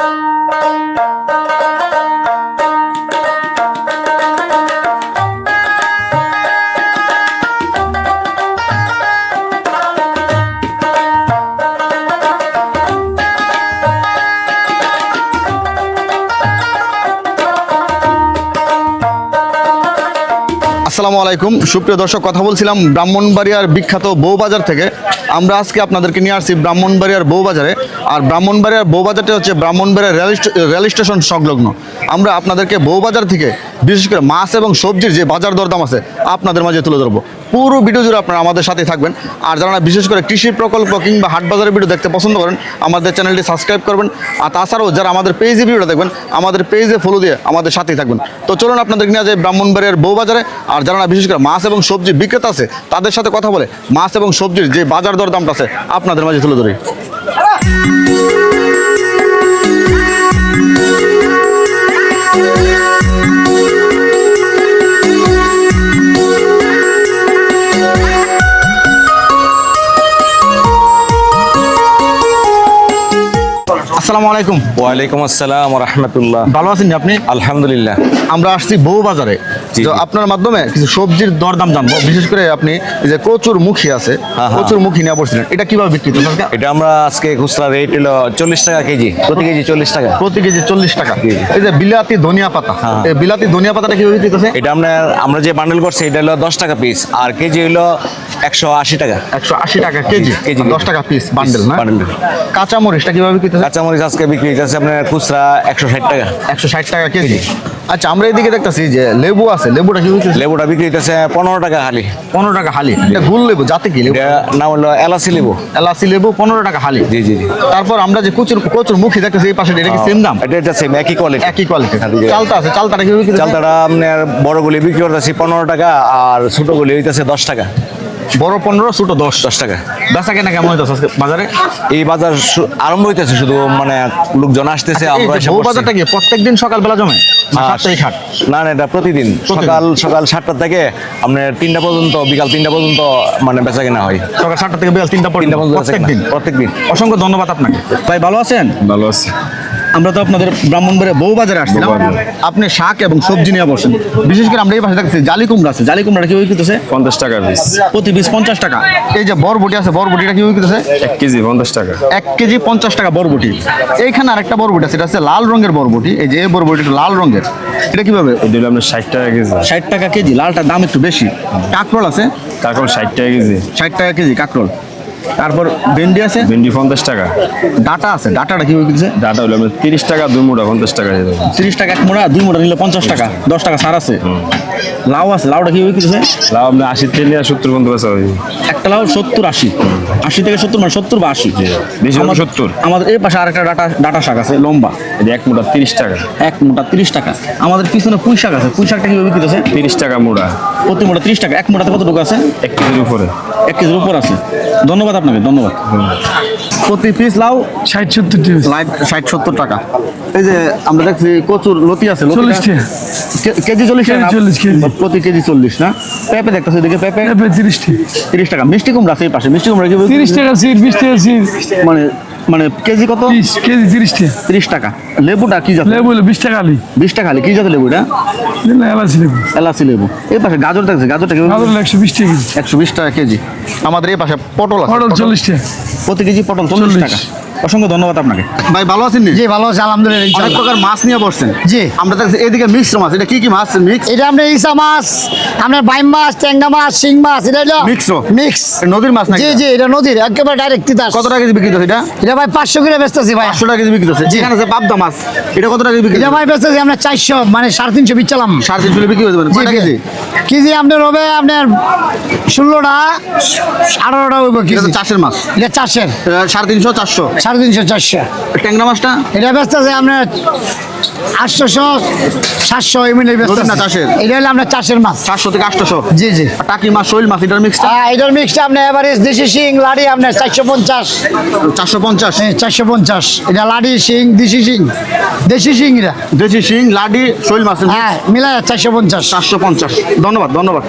Música আসসালামু আলাইকুম। সুপ্রিয় দর্শক, কথা বলছিলাম ব্রাহ্মণবাড়িয়ার বিখ্যাত বউবাজার থেকে। আমরা আজকে আপনাদেরকে নিয়ে আসছি ব্রাহ্মণবাড়িয়ার বউবাজারে। আর ব্রাহ্মণবাড়িয়ার বউবাজারটা হচ্ছে ব্রাহ্মণবাড়িয়ার রেল রেল স্টেশন সংলগ্ন। আমরা আপনাদেরকে বউবাজার থেকে বিশেষ করে মাছ এবং সবজির যে বাজার দরদাম আছে, আপনাদের মাঝে তুলে ধরবো। পুরো ভিডিও জুড়ে আপনারা আমাদের সাথে থাকবেন। আর যারা বিশেষ করে কৃষি প্রকল্প কিংবা হাট বাজারের ভিডিও দেখতে পছন্দ করেন, আমাদের চ্যানেলটি সাবস্ক্রাইব করবেন। আর তাছাড়াও যারা আমাদের পেজে ভিডিওটা দেখবেন, আমাদের পেজে ফলো দিয়ে আমাদের সাথেই থাকবেন। তো চলুন আপনাদের নিয়ে যায় ব্রাহ্মণবাড়িয়ার বউবাজারে আর যারা বিশেষ করে মাছ এবং সবজি বিক্রেতা আছে, তাদের সাথে কথা বলে মাছ এবং সবজির যে বাজার দর দামটা আছে, আপনাদের মাঝে তুলে ধরি। আসসালামু আলাইকুম। ওয়ালাইকুম আসসালাম রহমতুল্লাহ। ভালো আছেন আপনি? আলহামদুলিল্লাহ। আমরা আসছি বউ বাজারে তো আপনার মাধ্যমে কিছু সবজির দরদাম জানব। বিশেষ করে আপনি যে কচুর মুখী আছে হ্যাঁ। কচুর মুখী নিয়ে বসছিলেন এটা কীভাবে বিক্রি করছেন? এটা আমরা আজকে খুচরা রেট হলো চল্লিশ টাকা কেজি প্রতি কেজি চল্লিশ টাকা। প্রতি কেজি চল্লিশ টাকা। এই যে বিলাতি ধনিয়া পাতা হ্যাঁ। এই বিলাতি ধনিয়া পাতাটা কীভাবে বিক্রি করছে এটা আমরা আমরা যে বান্ডেল করছি এটা হলো দশ টাকা পিস আর কেজি হলো একশো আশি টাকা। একশো আশি টাকা কেজি কেজি। দশ টাকা পিস বান্ডেল না? বান্ডেল। কাঁচা মরিচটা কীভাবে বিক্রি করছে কাঁচামরিচ আজকে বিক্রি হচ্ছে আপনার খুচরা একশো ষাট টাকা। একশো ষাট টাকা কেজি। আচ্ছা আমরা এদিকে দেখতেছি যে লেবু আছে লেবুটা কি বিক্রি লেবুটা বিক্রি হইতেছে পনেরো টাকা হালি। পনেরো টাকা হালি। এটা গুল লেবু যাতে কি লেবু? এটা নাম হলো এলাচি লেবু। এলাচি লেবু পনেরো টাকা হালি। জি জি জি। তারপর আমরা যে কচুর কচুর মুখী দেখতেছি এই পাশে এটা কি সেম দাম? এটা এটা সেম একই কোয়ালিটি একই কোয়ালিটি হ্যাঁ। চালটা আছে? চালটা কি? চালতাটা আপনার বড়গুলি বিক্রি করতেছি পনেরো টাকা আর ছোটোগুলি হইতেছে দশ টাকা। বড় পনেরো ছোট দশ। দশ টাকা। বেচা কেনা কেমন হইতেছে আজকে বাজারে? এই বাজার আরম্ভ হইতেছে শুধু মানে লোকজন আসতেছে আমরা বউ বাজারটা কি প্রত্যেকদিন সকালবেলা জমে? না না না এটা প্রতিদিন। সকাল সকাল সাতটা থেকে আপনার তিনটা পর্যন্ত বিকাল তিনটা পর্যন্ত মানে বেচা কেনা হয়। সকাল সাতটা থেকে বিকাল তিনটা পর্যন্ত? তিনটা পর্যন্ত প্রত্যেক দিন প্রত্যেকদিন। অসংখ্য ধন্যবাদ আপনাকে। ভাই ভালো আছেন? ভালো আছি। আমরা তো আপনাদের ব্রাহ্মণবাড়িয়া বউ বাজারে আসছিলাম। আপনি শাক এবং সবজি নিয়ে বসেন। বিশেষ করে আমরা এই পাশে দেখছি জালি কুমড়া আছে। জালি কুমড়াটা কি বিক্রি করতেছে পঞ্চাশ টাকা পিস প্রতি পিস পঞ্চাশ টাকা। এই যে বরবটি আছে বরবটিটা কি বিক্রি করতেছে এক কেজি পঞ্চাশ টাকা। এক কেজি পঞ্চাশ টাকা বরবটি। এইখানে আরেকটা বরবটি আছে এটা হচ্ছে লাল রঙের বরবটি। এই যে এই বরবটিটা লাল রঙের। এটা কীভাবে? হলো আপনার ষাট টাকা কেজি। ষাট টাকা কেজি লালটার দাম একটু বেশি। কাঁকরোল আছে? কাকল ষাট টাকা কেজি। ষাট টাকা কেজি কাঁকরোল। তারপর ভেন্ডি আছে? ভেন্ডি পঞ্চাশ টাকা। ডাটা আছে ডাটাটা কি বিক্রি ডাটা হলো আপনার তিরিশ টাকা দুই মোটা পঞ্চাশ টাকা তিরিশ টাকা এক মোড়া দুই মোড়া নিলে পঞ্চাশ টাকা দশ টাকা সার আছে। লাউ আছে লাউটা কি বিক্রি লাভ আপনি আশি থেকে নিয়ে সত্তর পর্যন্ত বেচা হবে একটা লাউ সত্তর আশি। আশি থেকে সত্তর মানে সত্তর বা আশি। বেশি আমাদের- 70 আমাদের এই পাশে আরেকটা ডাটা ডাটা শাক আছে লম্বা। এটা এক মুঠা তিরিশ টাকা। এক মোটা তিরিশ টাকা। আমাদের পিছনে পুঁই শাক আছে পুঁই শাকটা কীভাবে বিক্রি আছে তিরিশ টাকা মোটা প্রতি মোটা তিরিশ টাকা এক মোটাতে কত টাকা আছে? এক কেজির উপরে। এক কেজির উপর আছে। ধন্যবাদ আপনাকে ধন্যবাদ। প্রতি পিস লাউ ষাট সত্তর ষাট সত্তর টাকা। এই যে আমরা দেখছি কচুর লতি আছে চল্লিশ কে- কেজি চল্লিশ চল্লিশ, কেজি। প্রতি কেজি চল্লিশ না? পেঁপে দেখতেছি এদিকে পেঁপে। পেঁপে তিরিশ টাকা তিরিশ টাকা। মিষ্টি কুমড়া আছে এই পাশে। মিষ্টি কুমড়া কি তিরিশ টাকা সিট বিশ টাকা সিট মানে মানে কেজি কত? কেজি তিরিশ টাকা তিরিশ টাকা। লেবুটা কি জাত লেবু বিশ টাকা আলি বিশ টাকা খালি। কি জাতের লেবু এটা? এলাচি লেবু। এলাচি লেবু। এই পাশে গাজর দেখছে গাজরটা কি গাজর একশো বিশ টাকা কেজি। একশো বিশ টাকা কেজি। আমাদের এই পাশে পটল আছে। পটল চল্লিশ টাকা প্রতি কেজি পটল চল্লিশ। টাকা। অসংখ্য ধন্যবাদ আপনাকে। ভাই ভালো আছেন জি ভালো আছে আলহামদুলিল্লাহ অনেক প্রকার মাছ নিয়ে বসছেন। জি। আমরা দেখছি এদিকে মিক্স মাছ। এটা কি কি মাছ? মিক্স এটা আপনার ইসা মাছ আপনার বাইম মাছ ট্যাংরা মাছ শিং মাছ এটা হলো ও? মিক্স নদীর মাছ নাকি জি জি এটা নদীর একেবারে ডাইরেক্ট তিতাস। কত টাকা কেজি বিক্রি হচ্ছে এটা? এটা ভাই পাঁচশো করে বেচতেছি ভাই পাঁচশো টাকা কেজি বিক্রি হচ্ছে। এখানে আছে পাবদা মাছ। এটা কত টাকা কেজি বিক্রি এটা হচ্ছে? ভাই বেচতেছি আপনার চারশো মানে সাড়ে তিনশো বিচ্ছালাম সাড়ে তিনশো বিক্রি হতে পারে কয়টা কেজি? কেজি আপনার হবে আপনার ষোলোটা আঠারোটা এটা চাষের মাছ। এটা চারশের আহ, সাড়ে তিনশো চারশো। সাড়ে তিনশো চারশো। ট্যাংরা মাছটা? এটা বেচতেছে আপনার আটশোশো সাতশো এমনি নদীর না চাষের? এটা হলো আপনার চাষের মাছ। চারশো থেকে আটশোশো? জি জি। টাকি মাছ শৈল মাছ এটার মিক্সটা আহ, এটার মিক্সটা আপনার এভারেজ দেশি শিং লাড়ি আপনার চারশো পঞ্চাশ। চারশো পঞ্চাশ? হ্যাঁ চারশো পঞ্চাশ। এটা লাড়ি শিং দেশি শিং। দেশি শিং এটা। দেশি শিং লাডি শৈল মাছ হ্যাঁ মিলায় চারশো পঞ্চাশ। চারশো পঞ্চাশ। ধন্যবাদ ধন্যবাদ।